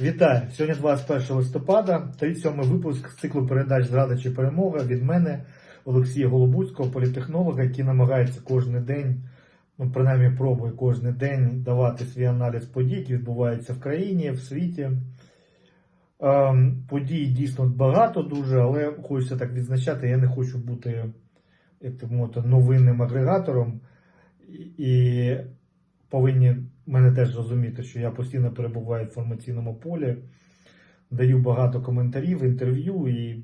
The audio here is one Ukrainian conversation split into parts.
Вітаю! Сьогодні 21 листопада, 37 випуск з циклу передач Зрада чи перемога від мене, Олексія Голобуцького, політехнолога, який намагається кожен день, ну принаймні пробує кожен день давати свій аналіз подій, які відбуваються в країні, в світі. Ем, подій дійсно багато дуже, але хочеться так відзначати, я не хочу бути, як так мовити, новинним агрегатором. І повинні мене теж розуміти, що я постійно перебуваю в інформаційному полі, даю багато коментарів, інтерв'ю, і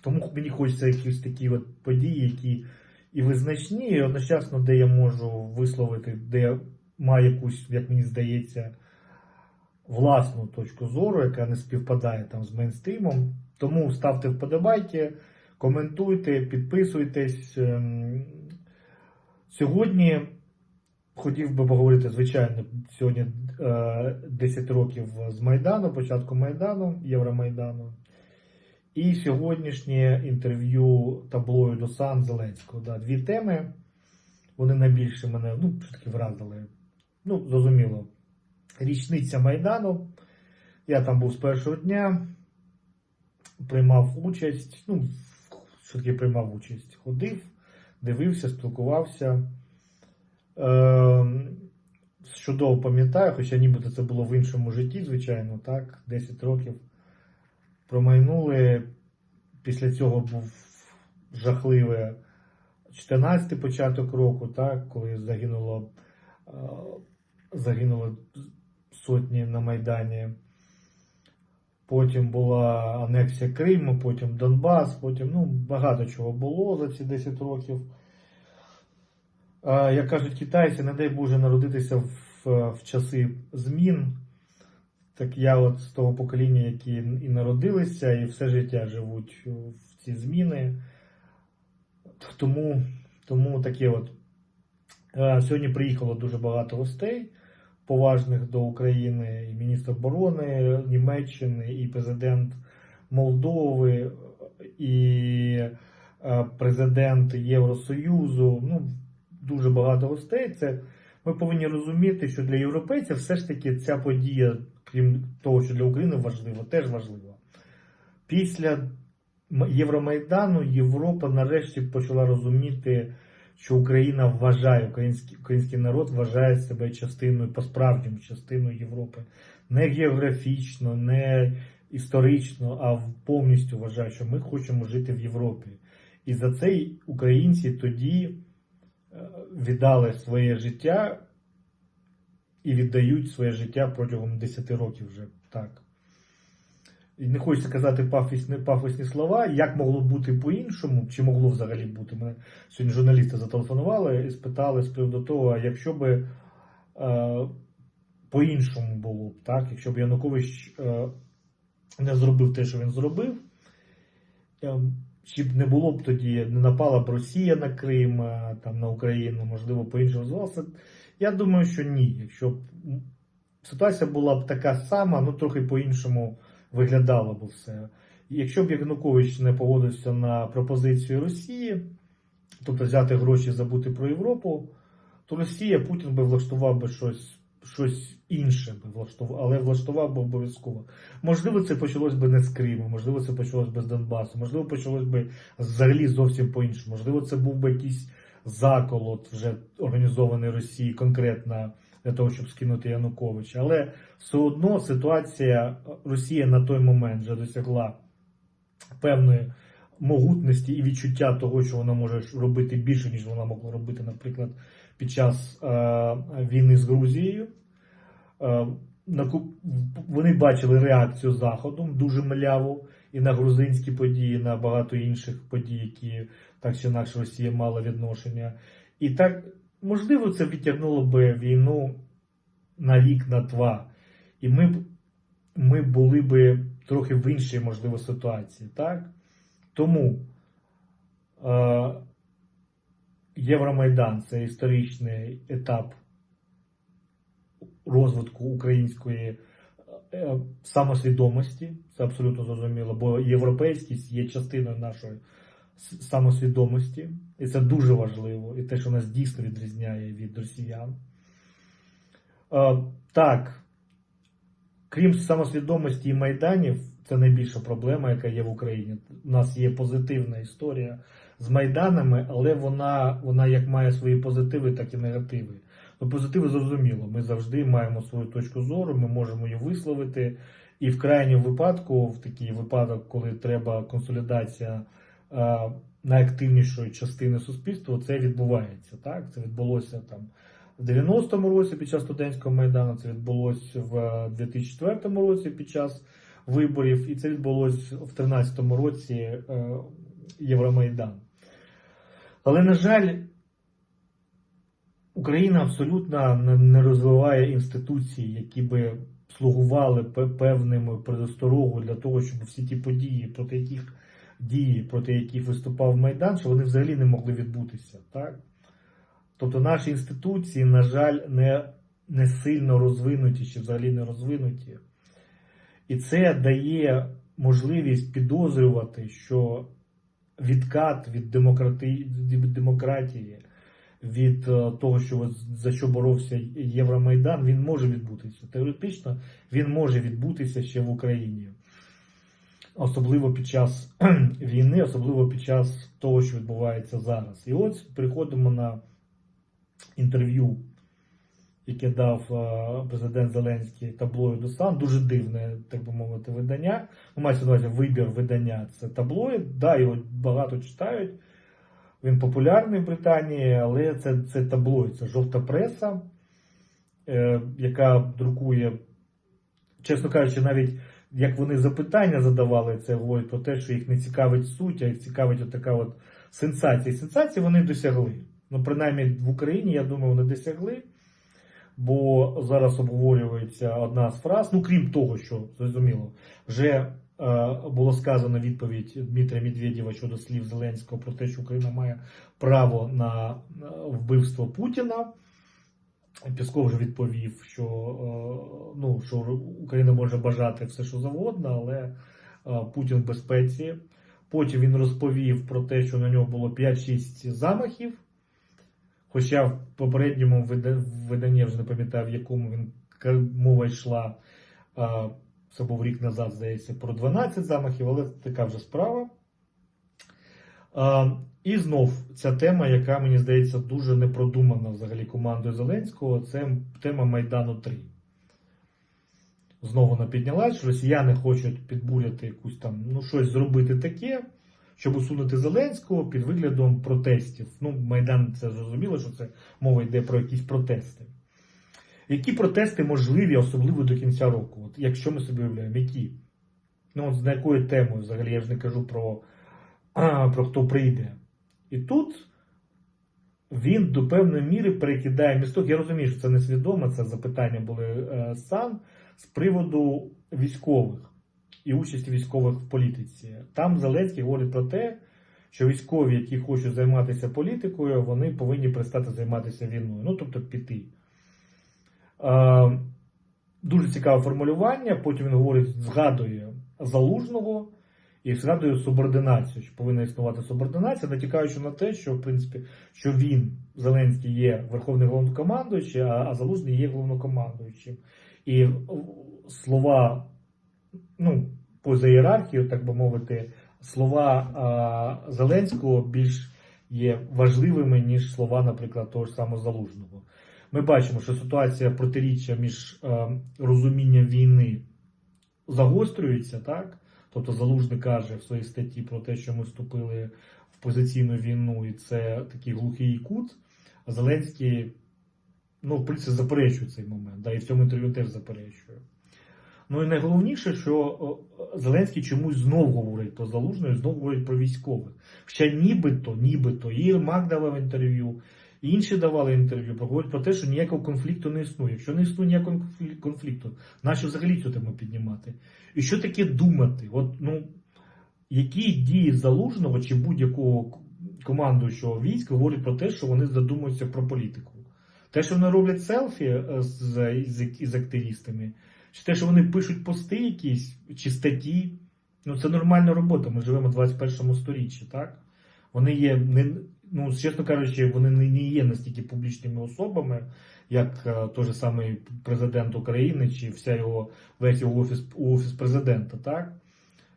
тому мені хочеться якісь такі от події, які і визначні, і одночасно, де я можу висловити, де я маю якусь, як мені здається, власну точку зору, яка не співпадає там з мейнстрімом. Тому ставте вподобайки, коментуйте, підписуйтесь. Ем, Сьогодні хотів би поговорити, звичайно, сьогодні е, 10 років з Майдану, початку Майдану, Євромайдану. І сьогоднішнє інтерв'ю таблоїду Сан Зеленського. Да, дві теми. Вони найбільше мене ну, все-таки вразили. Ну, зрозуміло. Річниця Майдану. Я там був з першого дня, приймав участь. Ну, все-таки приймав участь. Ходив, дивився, спілкувався. Е, чудово пам'ятаю, хоча нібито це було в іншому житті, звичайно, так, 10 років промайнули. Після цього був жахливий 14 початок року, так, коли загинуло, е, загинуло сотні на Майдані. Потім була анексія Криму, потім Донбас, потім ну, багато чого було за ці 10 років. Як кажуть китайці, не дай Боже народитися в, в часи змін. Так я от з того покоління, які і народилися, і все життя живуть в ці зміни. Тому, тому таке от. Сьогодні приїхало дуже багато гостей поважних до України, і міністр оборони Німеччини, і президент Молдови, і президент Євросоюзу. Ну, дуже багато гостей. Це ми повинні розуміти, що для європейців все ж таки ця подія, крім того, що для України важливо, теж важлива. Після Євромайдану Європа нарешті почала розуміти, що Україна вважає, український, український народ вважає себе частиною, по-справжньому частиною Європи. Не географічно, не історично, а повністю вважає, що ми хочемо жити в Європі. І за це українці тоді віддали своє життя і віддають своє життя протягом 10 років вже так. І не хочеться казати пафосні, пафосні слова, як могло бути по-іншому, чи могло взагалі бути. Мене сьогодні журналісти зателефонували і спитали з приводу того, а якщо би е, по-іншому було б, так? якщо б Янукович е, не зробив те, що він зробив, е, чи б не було б тоді, не напала б Росія на Крим, там на Україну, можливо, по-іншому звалося. Я думаю, що ні. Якщо б ситуація була б така сама, ну трохи по-іншому виглядало б все. Якщо б Янукович не погодився на пропозицію Росії, тобто взяти гроші забути про Європу, то Росія Путін би влаштував би щось щось інше би влаштував, але влаштував би обов'язково. Можливо, це почалось би не з Криму, можливо, це почалось би з Донбасу, можливо, почалось би взагалі зовсім по-іншому. Можливо, це був би якийсь заколот вже організований Росії конкретно для того, щоб скинути Януковича. Але все одно ситуація Росія на той момент вже досягла певної. Могутності і відчуття того, що вона може робити більше, ніж вона могла робити, наприклад, під час е, війни з Грузією. Е, вони бачили реакцію Заходу дуже мляву і на грузинські події, і на багато інших подій, які так чи інакше Росія мала відношення. І так, можливо, це відтягнуло би війну на рік, на два. І ми б ми були би трохи в іншій, можливо, ситуації. так? Тому е, Євромайдан це історичний етап розвитку української е, самосвідомості. Це абсолютно зрозуміло, бо європейськість є частиною нашої самосвідомості, і це дуже важливо, і те, що нас дійсно відрізняє від росіян. Е, так, крім самосвідомості і майданів, це найбільша проблема, яка є в Україні. У нас є позитивна історія з майданами, але вона, вона як має свої позитиви, так і негативи. Ну, позитиви зрозуміло. Ми завжди маємо свою точку зору, ми можемо її висловити. І в крайньому випадку, в такий випадок, коли треба консолідація е, найактивнішої частини суспільства, це відбувається. Так? Це відбулося там в 90-му році під час студентського майдану, це відбулося в 2004 році під час виборів, і це відбулося в 2013 році е, Євромайдан. Але, на жаль, Україна абсолютно не- розвиває інституції, які би слугували певними предосторогою для того, щоб всі ті події, проти яких дії, проти яких виступав Майдан, що вони взагалі не могли відбутися. Так? Тобто наші інституції, на жаль, не, не сильно розвинуті чи взагалі не розвинуті. І це дає можливість підозрювати, що відкат від, демократи... від демократії, від того, що за що боровся Євромайдан, він може відбутися. Теоретично він може відбутися ще в Україні. Особливо під час війни, особливо під час того, що відбувається зараз. І от приходимо на інтерв'ю, яке дав е, президент Зеленський таблоїду Сан. Дуже дивне, так би мовити, видання. Ну, мається на увазі вибір видання це таблоїд. Да, його багато читають. Він популярний в Британії, але це, це таблоїд, це жовта преса, е, яка друкує, чесно кажучи, навіть як вони запитання задавали, це говорить про те, що їх не цікавить суть, а їх цікавить от така от сенсація. Сенсації вони досягли. Ну, принаймні в Україні, я думаю, вони досягли. Бо зараз обговорюється одна з фраз. Ну, крім того, що зрозуміло, вже е, було сказано відповідь Дмитрія Медведєва щодо слів Зеленського про те, що Україна має право на е, вбивство Путіна. Пісков вже відповів, що, е, ну, що Україна може бажати все, що завгодно, але Путін в безпеці. Потім він розповів про те, що на нього було 5-6 замахів. Хоча в попередньому вида- виданні, я вже не пам'ятаю, в якому він мова йшла, це був рік назад, здається, про 12 замахів, але така вже справа. І знов ця тема, яка мені здається дуже непродумана взагалі командою Зеленського, це тема Майдану 3. Знову вона піднялась, що росіяни хочуть підбуряти якусь там, ну, щось зробити таке, щоб усунути Зеленського під виглядом протестів. Ну, Майдан це зрозуміло, що це мова йде про якісь протести. Які протести можливі, особливо до кінця року? От якщо ми собі уявляємо, які? Ну, от з якою темою взагалі я ж не кажу про, про хто прийде. І тут він до певної міри перекидає місток. Я розумію, що це несвідомо, це запитання були е, сам з приводу військових і участі військових в політиці. Там Зеленський говорить про те, що військові, які хочуть займатися політикою, вони повинні перестати займатися війною. Ну, тобто піти. Е, дуже цікаве формулювання. Потім він говорить, згадує залужного і згадує субординацію, що повинна існувати субординація, натякаючи на те, що в принципі що він, Зеленський, є верховний головнокомандуючий, а, а залужний є головнокомандуючим. І слова, ну, поза ієрархією, так би мовити, слова а, Зеленського більш є важливими, ніж слова, наприклад, того ж самого залужного. Ми бачимо, що ситуація протиріччя між е, розумінням війни загострюється, так? Тобто Залужний каже в своїй статті про те, що ми вступили в позиційну війну, і це такий глухий кут. Зеленський, ну, в принципі, заперечує цей момент, да, і в цьому інтерв'ю теж заперечує. Ну і найголовніше, що Зеленський чомусь знов говорить про Залужного і знов говорить про військових. Ще нібито, нібито, і Єрмак давав інтерв'ю, і інші давали інтерв'ю, говорять про те, що ніякого конфлікту не існує. Якщо не існує ніякого конфлі- конфлікту, нащо взагалі цю тему піднімати? І що таке думати? От, ну, які дії залужного чи будь-якого командуючого війська говорять про те, що вони задумуються про політику? Те, що вони роблять селфі е, з, з, з активістами, чи те, що вони пишуть пости якісь, чи статті, ну це нормальна робота. Ми живемо в 21 сторіччі, так? Вони є не ну, чесно кажучи, вони не є настільки публічними особами, як е, той же самий президент України чи вся його весь його офіс, офіс президента. Так?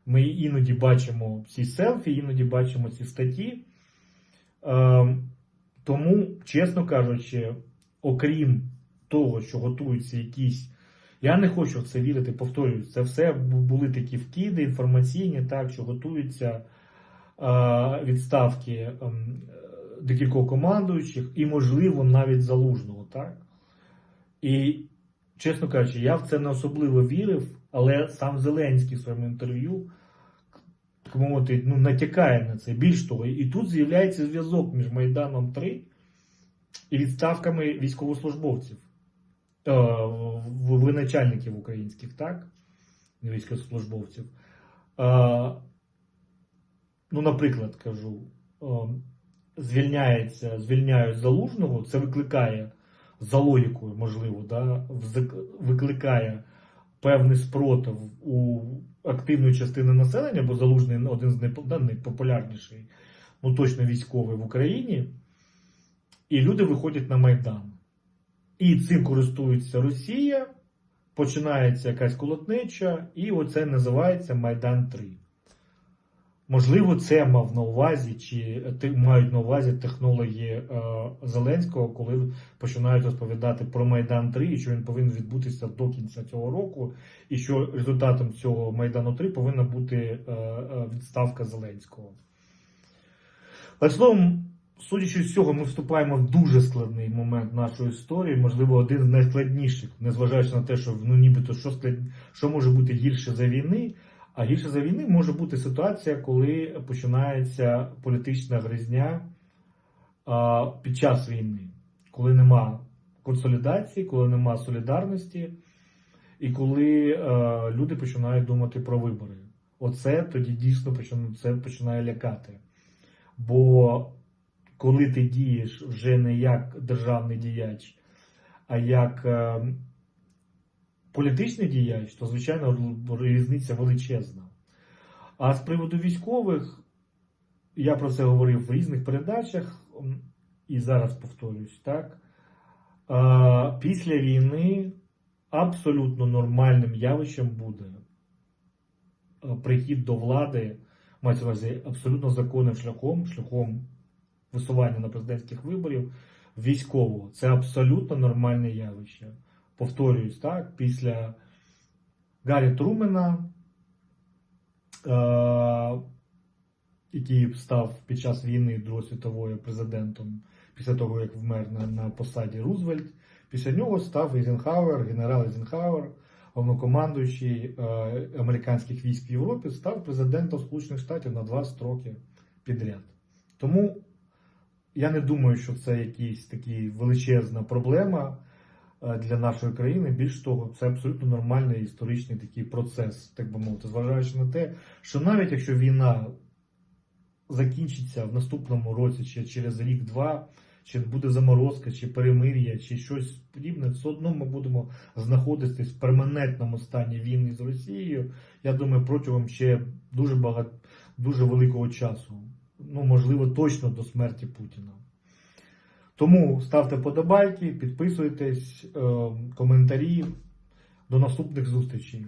Ми іноді бачимо ці селфі, іноді бачимо ці статті. Е, тому, чесно кажучи, окрім того, що готуються якісь. Я не хочу в це вірити, повторюю, це все були такі вкиди інформаційні, так, що готуються е, відставки ем, е, декількох командуючих і, можливо, навіть залужного. Так? І, чесно кажучи, я в це не особливо вірив, але сам Зеленський в своєму інтерв'ю мовити, ну, натякає на це. Більш того, і тут з'являється зв'язок між Майданом 3 і відставками військовослужбовців, в- виначальників українських, так? Військовослужбовців. Ну, наприклад, кажу, звільняється, звільняють залужного, це викликає за логікою, можливо, да, викликає певний спротив у активної частини населення, бо залужний один з найпо- да, найпопулярніший, ну точно військовий в Україні. І люди виходять на Майдан. І цим користується Росія, починається якась колотнеча, і оце називається Майдан 3. Можливо, це мав на увазі, чи мають на увазі технологи е, Зеленського, коли починають розповідати про Майдан 3 і що він повинен відбутися до кінця цього року, і що результатом цього Майдану 3 повинна бути е, е, відставка Зеленського. Але словом, судячи з цього, ми вступаємо в дуже складний момент нашої історії, можливо, один з найскладніших, незважаючи на те, що ну нібито що склад... що може бути гірше за війни. А гірше за війни може бути ситуація, коли починається політична гризня а, під час війни, коли нема консолідації, коли нема солідарності, і коли е, люди починають думати про вибори. Оце тоді дійсно починає, це починає лякати. Бо коли ти дієш вже не як державний діяч, а як е, політичний діяч, то звичайно різниця величезна. А з приводу військових, я про це говорив в різних передачах, і зараз повторюсь, так. А, Після війни абсолютно нормальним явищем буде прихід до влади, мається на увазі абсолютно законним шляхом, шляхом висування на президентських виборів військового. Це абсолютно нормальне явище. Повторююсь, так, після Гаррі Трумена, е- який став під час війни Другої світової президентом, після того, як вмер на, на посаді Рузвельт, після нього став Ейзенхауер, генерал Ейзенхауер, головнокомандуючий е- американських військ в Європі, став президентом Сполучених Штатів на два строки підряд. Тому я не думаю, що це якась така величезна проблема е, для нашої країни. Більш того, це абсолютно нормальний історичний такий процес, так би мовити, зважаючи на те, що навіть якщо війна закінчиться в наступному році, чи через рік-два, чи буде заморозка, чи перемир'я, чи щось подібне, все одно ми будемо знаходитись в перманентному стані війни з Росією. Я думаю, протягом ще дуже багато дуже великого часу. Ну, можливо, точно до смерті Путіна. Тому ставте подобайки, підписуйтесь, е, коментарі. До наступних зустрічей.